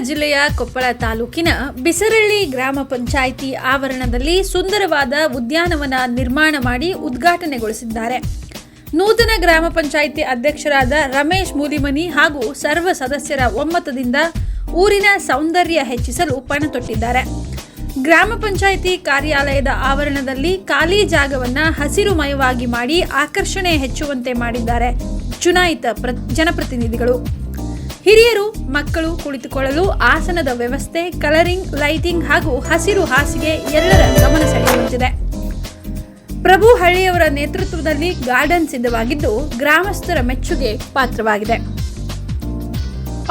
ಜಿಲ್ಲೆಯ ಕೊಪ್ಪಳ ತಾಲೂಕಿನ ಬಿಸರಳ್ಳಿ ಗ್ರಾಮ ಪಂಚಾಯಿತಿ ಆವರಣದಲ್ಲಿ ಸುಂದರವಾದ ಉದ್ಯಾನವನ ನಿರ್ಮಾಣ ಮಾಡಿ ಉದ್ಘಾಟನೆಗೊಳಿಸಿದ್ದಾರೆ. ನೂತನ ಗ್ರಾಮ ಪಂಚಾಯಿತಿ ಅಧ್ಯಕ್ಷರಾದ ರಮೇಶ್ ಮೂಲಿಮನಿ ಹಾಗೂ ಸರ್ವ ಸದಸ್ಯರ ಒಮ್ಮತದಿಂದ ಊರಿನ ಸೌಂದರ್ಯ ಹೆಚ್ಚಿಸಲು ಪಣತೊಟ್ಟಿದ್ದಾರೆ. ಗ್ರಾಮ ಪಂಚಾಯಿತಿ ಕಾರ್ಯಾಲಯದ ಆವರಣದಲ್ಲಿ ಖಾಲಿ ಜಾಗವನ್ನ ಹಸಿರುಮಯವಾಗಿ ಮಾಡಿ ಆಕರ್ಷಣೆ ಹೆಚ್ಚುವಂತೆ ಮಾಡಿದ್ದಾರೆ. ಚುನಾಯಿತ ಪ್ರ- ಜನಪ್ರತಿನಿಧಿಗಳು. ಹಿರಿಯರು ಮಕ್ಕಳು ಕುಳಿತುಕೊಳ್ಳಲು ಆಸನದ ವ್ಯವಸ್ಥೆ ಕಲರಿಂಗ್ ಲೈಟಿಂಗ್ ಹಾಗೂ ಹಸಿರು ಹಾಸಿಗೆ ಎಲ್ಲರ ಗಮನ ಸೆಳೆಯುತ್ತಿದೆ ಪ್ರಭು ಹಳ್ಳಿಯವರ ನೇತೃತ್ವದಲ್ಲಿ ಗಾರ್ಡನ್ ಸಿದ್ಧವಾಗಿದ್ದು ಗ್ರಾಮಸ್ಥರ ಮೆಚ್ಚುಗೆ ಪಾತ್ರವಾಗಿದೆ.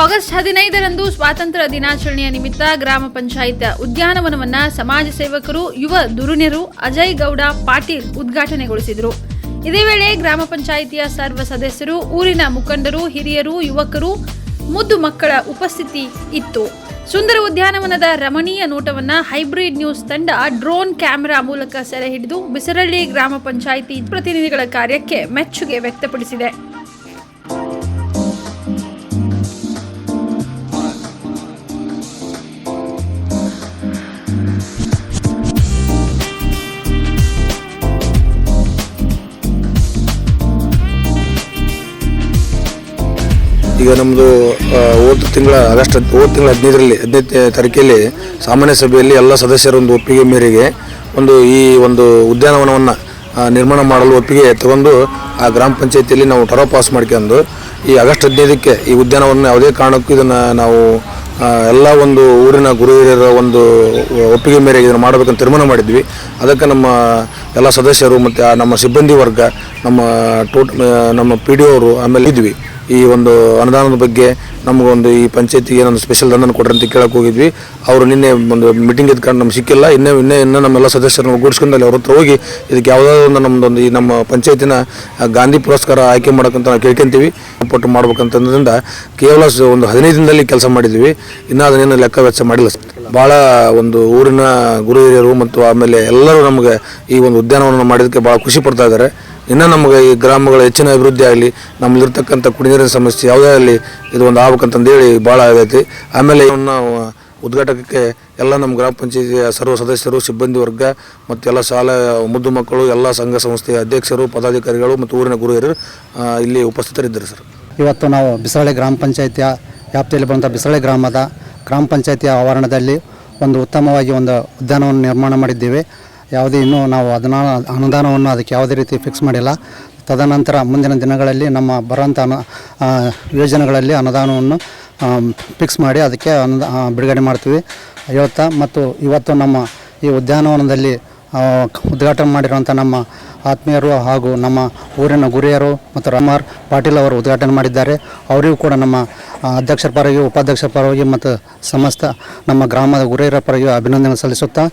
ಆಗಸ್ಟ್ ಹದಿನೈದರಂದು ಸ್ವಾತಂತ್ರ್ಯ ದಿನಾಚರಣೆಯ ನಿಮಿತ್ತ ಗ್ರಾಮ ಪಂಚಾಯತ್ ಉದ್ಯಾನವನವನ್ನ ಸಮಾಜ ಸೇವಕರು, ಯುವ ದುರುಣ್ಯರು ಅಜಯ್ ಗೌಡ ಪಾಟೀಲ್ ಉದ್ಘಾಟನೆಗೊಳಿಸಿದರು. ಇದೇ ವೇಳೆ ಗ್ರಾಮ ಪಂಚಾಯಿತಿಯ ಸರ್ವ ಸದಸ್ಯರು, ಊರಿನ ಮುಖಂಡರು, ಹಿರಿಯರು, ಯುವಕರು ಮುದ್ದು ಮಕ್ಕಳ ಉಪಸ್ಥಿತಿ ಇತ್ತು. ಸುಂದರ ಉದ್ಯಾನವನದ ರಮಣೀಯ ನೋಟವನ್ನ ಹೈಬ್ರಿಡ್ ನ್ಯೂಸ್ ತಂಡ ಡ್ರೋನ್ ಕ್ಯಾಮೆರಾ ಮೂಲಕ ಸೆರೆ ಹಿಡಿದು ಬಿಸರಳ್ಳಿ ಗ್ರಾಮ ಪಂಚಾಯಿತಿ ಪ್ರತಿನಿಧಿಗಳ ಕಾರ್ಯಕ್ಕೆ ಮೆಚ್ಚುಗೆ ವ್ಯಕ್ತಪಡಿಸಿದೆ. ಈಗ ನಮ್ಮದು ಹೋದ ತಿಂಗಳ ಆಗಸ್ಟ್ ಹದ್- ತಿಂಗಳ ಹದಿನೈದರಲ್ಲಿ ಹದಿನೈದು ತಾರೀಕಲ್ಲಿ ಸಾಮಾನ್ಯ ಸಭೆಯಲ್ಲಿ ಎಲ್ಲ ಸದಸ್ಯರ ಒಂದು ಒಪ್ಪಿಗೆ ಮೇರೆಗೆ ಒಂದು ಈ ಒಂದು ಉದ್ಯಾನವನವನ್ನು ನಿರ್ಮಾಣ ಮಾಡಲು ಒಪ್ಪಿಗೆ ತಗೊಂಡು ಆ ಗ್ರಾಮ ಪಂಚಾಯತಿಯಲ್ಲಿ ನಾವು ಟರೋ ಪಾಸ್ ಮಾಡ್ಕೊಂಡು ಈ ಆಗಸ್ಟ್ ಹದಿನೈದಕ್ಕೆ ಈ ಉದ್ಯಾನವನ ಯಾವುದೇ ಕಾರಣಕ್ಕೂ ಇದನ್ನು ನಾವು ಎಲ್ಲ ಒಂದು ಊರಿನ ಗುರು ಒಂದು ಒಪ್ಪಿಗೆ ಮೇರೆಗೆ ಇದನ್ನು ಮಾಡಬೇಕಂತ ತೀರ್ಮಾನ ಮಾಡಿದ್ವಿ. ಅದಕ್ಕೆ ನಮ್ಮ ಎಲ್ಲ ಸದಸ್ಯರು ಮತ್ತು ನಮ್ಮ ಸಿಬ್ಬಂದಿ ವರ್ಗ, ನಮ್ಮ ಟೋಟ್ ನಮ್ಮ ಪಿ ಡಿ ಅವರು ಆಮೇಲೆ ಇದ್ವಿ. ಈ ಒಂದು ಅನುದಾನದ ಬಗ್ಗೆ ನಮಗೊಂದು ಈ ಪಂಚಾಯತಿಗೆ ಏನೊಂದು ಸ್ಪೆಷಲ್ ಅನುದಾನ ಕೊಡ್ರಿ ಅಂತ ಕೇಳಕ್ಕೆ ಹೋಗಿದ್ವಿ. ಅವರು ನಿನ್ನೆ ಒಂದು ಮೀಟಿಂಗ್ ಎದ್ಕೊಂಡು ನಮ್ಗೆ ಸಿಕ್ಕಿಲ್ಲ. ಇನ್ನೇ ಇನ್ನೇ, ಇನ್ನೂ ನಮ್ಮೆಲ್ಲ ಸದಸ್ಯರನ್ನು ಒಗ್ಗೂಡಿಸ್ಕೊಂಡು ಅಲ್ಲಿ ಅವ್ರ ಹತ್ರ ಹೋಗಿ ಇದಕ್ಕೆ ಯಾವುದಾದ್ರು ಒಂದು ನಮ್ಮದೊಂದು ಈ ನಮ್ಮ ಪಂಚಾಯತಿನ ಗಾಂಧಿ ಪುರಸ್ಕಾರ ಆಯ್ಕೆ ಮಾಡೋಕ್ಕಂತ ನಾವು ಕೇಳ್ಕೊಂತೀವಿ. ಪಟ್ಟು ಮಾಡ್ಬೇಕಂತಂದ್ರಿಂದ ಕೇವಲ ಒಂದು ಹದಿನೈದು ದಿನದಲ್ಲಿ ಕೆಲಸ ಮಾಡಿದ್ವಿ. ಇನ್ನೂ ಅದನ್ನೇನು ಲೆಕ್ಕ ವೆಚ್ಚ ಮಾಡಿಲ್ಲ. ಭಾಳ ಒಂದು ಊರಿನ ಗುರು ಹಿರಿಯರು ಮತ್ತು ಆಮೇಲೆ ಎಲ್ಲರೂ ನಮಗೆ ಈ ಒಂದು ಉದ್ಯಾನವನ ಮಾಡಿದ್ದಕ್ಕೆ ಭಾಳ ಖುಷಿ ಪಡ್ತಾ ಇದ್ದಾರೆ ಇನ್ನೂ ನಮಗೆ ಈ ಗ್ರಾಮಗಳ ಹೆಚ್ಚಿನ ಅಭಿವೃದ್ಧಿ ಆಗಲಿ, ನಮ್ಮಲ್ಲಿರ್ತಕ್ಕಂಥ ಕುಡಿನೀರಿನ ಸಮಸ್ಯೆ ಯಾವುದೇ ಆಗಲಿ ಇದು ಒಂದು ಆಗ್ಬೇಕಂತಂದೇಳಿ ಭಾಳ ಆಗೈತಿ. ಆಮೇಲೆ ಇವನ್ನ ಉದ್ಘಾಟಕಕ್ಕೆ ಎಲ್ಲ ನಮ್ಮ ಗ್ರಾಮ ಪಂಚಾಯತಿಯ ಸರ್ವ ಸದಸ್ಯರು, ಸಿಬ್ಬಂದಿ ವರ್ಗ ಮತ್ತು ಎಲ್ಲ ಶಾಲಾ ಮುದ್ದು ಮಕ್ಕಳು, ಎಲ್ಲ ಸಂಘ ಸಂಸ್ಥೆಯ ಅಧ್ಯಕ್ಷರು, ಪದಾಧಿಕಾರಿಗಳು ಮತ್ತು ಊರಿನ ಗುರು ಹಿರಿಯರು ಇಲ್ಲಿ ಉಪಸ್ಥಿತರಿದ್ದರು ಸರ್. ಇವತ್ತು ನಾವು ಬಿಸಳೆ ಗ್ರಾಮ ಪಂಚಾಯಿತಿಯ ವ್ಯಾಪ್ತಿಯಲ್ಲಿ ಬರುವಂಥ ಬಿಸಳೆ ಗ್ರಾಮದ ಗ್ರಾಮ ಪಂಚಾಯಿತಿಯ ಆವರಣದಲ್ಲಿ ಒಂದು ಉತ್ತಮವಾಗಿ ಒಂದು ಉದ್ಯಾನವನ್ನು ನಿರ್ಮಾಣ ಮಾಡಿದ್ದೇವೆ. ಯಾವುದೇ ಇನ್ನೂ ನಾವು ಅದನ್ನ ಅನುದಾನವನ್ನು ಅದಕ್ಕೆ ಯಾವುದೇ ರೀತಿ ಫಿಕ್ಸ್ ಮಾಡಿಲ್ಲ. ತದನಂತರ ಮುಂದಿನ ದಿನಗಳಲ್ಲಿ ನಮ್ಮ ಬರುವಂಥ ಅನು ಯೋಜನೆಗಳಲ್ಲಿ ಅನುದಾನವನ್ನು ಫಿಕ್ಸ್ ಮಾಡಿ ಅದಕ್ಕೆ ಬಿಡುಗಡೆ ಮಾಡ್ತೀವಿ. ಹೇಳ್ತಾ ಮತ್ತು ಇವತ್ತು ನಮ್ಮ ಈ ಉದ್ಯಾನವನದಲ್ಲಿ ಉದ್ಘಾಟನೆ ಮಾಡಿರುವಂಥ ನಮ್ಮ ಆತ್ಮೀಯರು ಹಾಗೂ ನಮ್ಮ ಊರಿನ ಗುರಿಯರು ಮತ್ತು ರಮಾರ್ ಪಾಟೀಲ್ ಅವರು ಉದ್ಘಾಟನೆ ಮಾಡಿದ್ದಾರೆ. ಅವರಿಗೂ ಕೂಡ ನಮ್ಮ ಅಧ್ಯಕ್ಷರ ಪರವಾಗಿ, ಉಪಾಧ್ಯಕ್ಷರ ಪರವಾಗಿ ಮತ್ತು ಸಮಸ್ತ ನಮ್ಮ ಗ್ರಾಮದ ಗುರಿಯರ ಪರವಾಗಿ ಅಭಿನಂದನೆ ಸಲ್ಲಿಸುತ್ತಾ.